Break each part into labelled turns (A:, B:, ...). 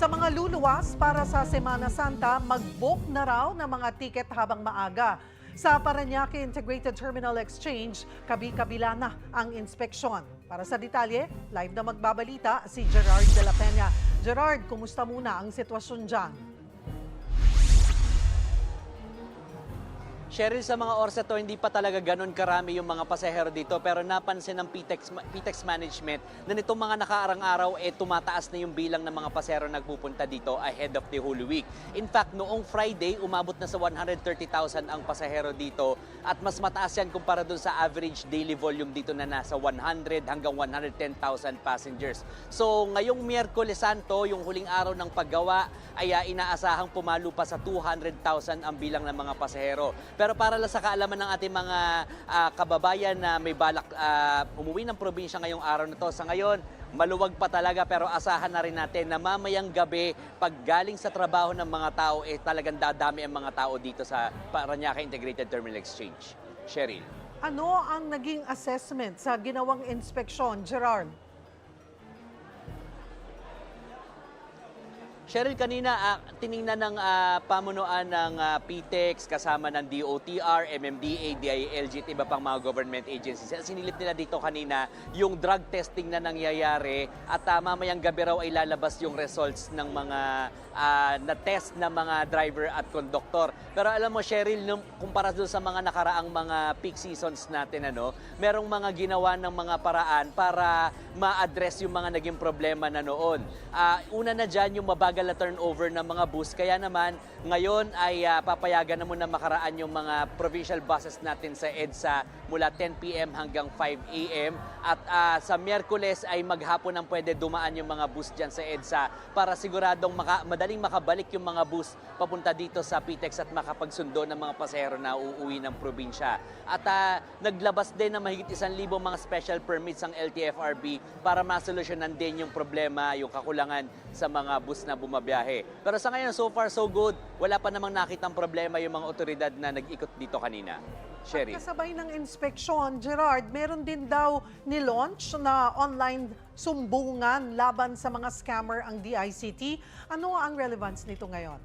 A: Sa mga luluwas para sa Semana Santa, mag-book na raw ng mga tiket habang maaga. Sa Paranaque Integrated Terminal Exchange, kabi-kabila na ang inspeksyon. Para sa detalye, live na magbabalita si Gerard de la Peña. Gerard, kumusta muna ang sitwasyon dyan?
B: Cheryl, sa mga oras na to, hindi pa talaga ganun karami yung mga pasahero dito pero napansin ng PTEX, PTEX Management na nitong mga nakaarang araw eh tumataas na yung bilang ng mga pasahero nagpupunta dito ahead of the Holy Week. In fact, noong Friday, umabot na sa 130,000 ang pasahero dito at mas mataas yan kumpara dun sa average daily volume dito na nasa 100 hanggang 110,000 passengers. So ngayong Miyerkules Santo, yung huling araw ng paggawa, ay ah, inaasahang pumalo pa sa 200,000 ang bilang ng mga pasahero. Pero para lang sa kaalaman ng ating mga ah, kababayan na may balak ah, umuwi ng probinsya ngayong araw na to, sa ngayon, maluwag pa talaga pero asahan na rin natin na mamayang gabi pag galing sa trabaho ng mga tao eh talagang dadami ang mga tao dito sa Paranaque Integrated Terminal Exchange. Cheryl.
A: Ano ang naging assessment sa ginawang inspeksyon, Gerard?
B: Cheryl, kanina ah, tiningnan ng ah, pamunuan ng ah, PTEX kasama ng DOTR, MMDA, DILG at iba pang mga government agencies. Sinilip nila dito kanina yung drug testing na nangyayari at ah, mamayang gabi raw ay lalabas yung results ng mga ah, na-test na mga driver at conductor. Pero alam mo Cheryl, nung kumpara doon sa mga nakaraang mga peak seasons natin, ano, merong mga ginawa ng mga paraan para ma-address yung mga naging problema na noon. Ah, una na dyan yung mabagal na turnover ng mga bus. Kaya naman, ngayon ay ah, papayagan na muna makaraan yung mga provincial buses natin sa EDSA mula 10 p.m. hanggang 5 a.m. At ah, sa Miyerkules ay maghapon ang pwede dumaan yung mga bus dyan sa EDSA para siguradong maka, madaling makabalik yung mga bus papunta dito sa PTEX at makapagsundo ng mga pasahero na uuwi ng probinsya. At ah, naglabas din ng mahigit isang libong mga special permits ang LTFRB para masolusyonan din yung problema, yung kakulangan sa mga bus na bumabiyahe. Pero sa ngayon, so far so good, wala pa namang nakitang problema yung mga otoridad na nag-ikot dito kanina. Sherry.
A: Kasabay ng inspeksyon, Gerard, meron din daw ni-launch na online sumbungan laban sa mga scammer ang DICT. Ano ang relevance nito ngayon?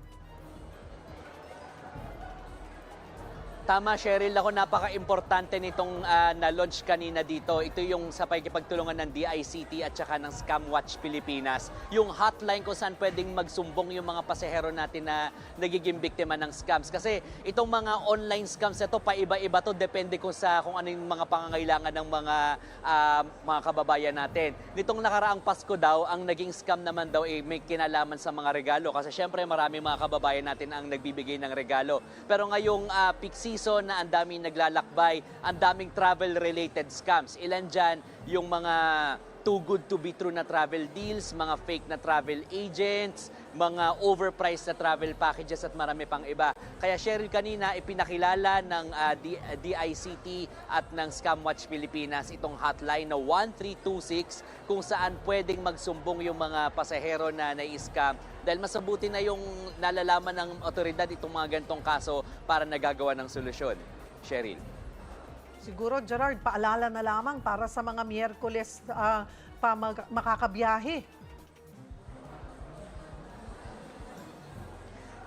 B: Tama, Cheryl. Ako, napaka-importante nitong ah, na-launch kanina dito. Ito yung sa pagkipagtulungan ng DICT at saka ng Scam Watch Pilipinas. Yung hotline kung saan pwedeng magsumbong yung mga pasahero natin na nagiging biktima ng scams. Kasi itong mga online scams na to, paiba-iba to. Depende kung sa kung ano yung mga pangangailangan ng mga ah, mga kababayan natin. Nitong nakaraang Pasko daw, ang naging scam naman daw eh, may kinalaman sa mga regalo. Kasi syempre marami mga kababayan natin ang nagbibigay ng regalo. Pero ngayong ah, peak season na ang daming naglalakbay, ang daming travel-related scams. Ilan dyan yung mga too good to be true na travel deals, mga fake na travel agents, mga overpriced na travel packages at marami pang iba. Kaya Cheryl kanina ipinakilala ng ah, D- DICT at ng Scamwatch Pilipinas itong hotline na 1326 kung saan pwedeng magsumbong yung mga pasahero na nai-scam dahil masabuti na yung nalalaman ng otoridad itong mga gantong kaso para nagagawa ng solusyon. Cheryl.
A: Siguro, Gerard, paalala na lamang para sa mga Miyerkules ah, pa mag- makakabiyahe.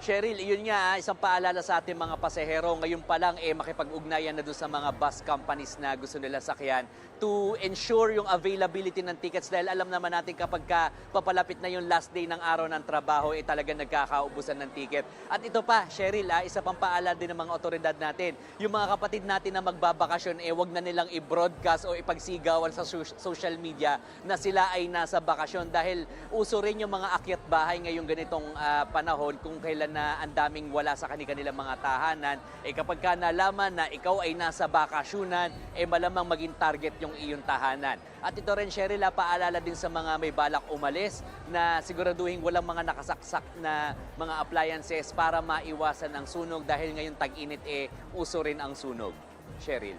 B: Cheryl, yun nga, isang paalala sa ating mga pasahero. Ngayon pa lang, eh, makipag-ugnayan na doon sa mga bus companies na gusto nila sakyan to ensure yung availability ng tickets dahil alam naman natin kapag ka papalapit na yung last day ng araw ng trabaho, eh talaga nagkakaubusan ng ticket. At ito pa, Cheryl, ah, isa pang paalala din ng mga otoridad natin. Yung mga kapatid natin na magbabakasyon, eh wag na nilang i-broadcast o ipagsigawan sa so- social media na sila ay nasa bakasyon dahil uso rin yung mga akyat bahay ngayong ganitong ah, panahon kung kailan na ang daming wala sa kanilang mga tahanan, eh kapag ka nalaman na ikaw ay nasa bakasyonan, eh malamang maging target yung iyong tahanan. At ito rin, Cheryl, paalala din sa mga may balak umalis na siguraduhin walang mga nakasaksak na mga appliances para maiwasan ang sunog dahil ngayon tag-init eh uso rin ang sunog. Cheryl.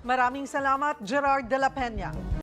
A: Maraming salamat, Gerard de la Peña.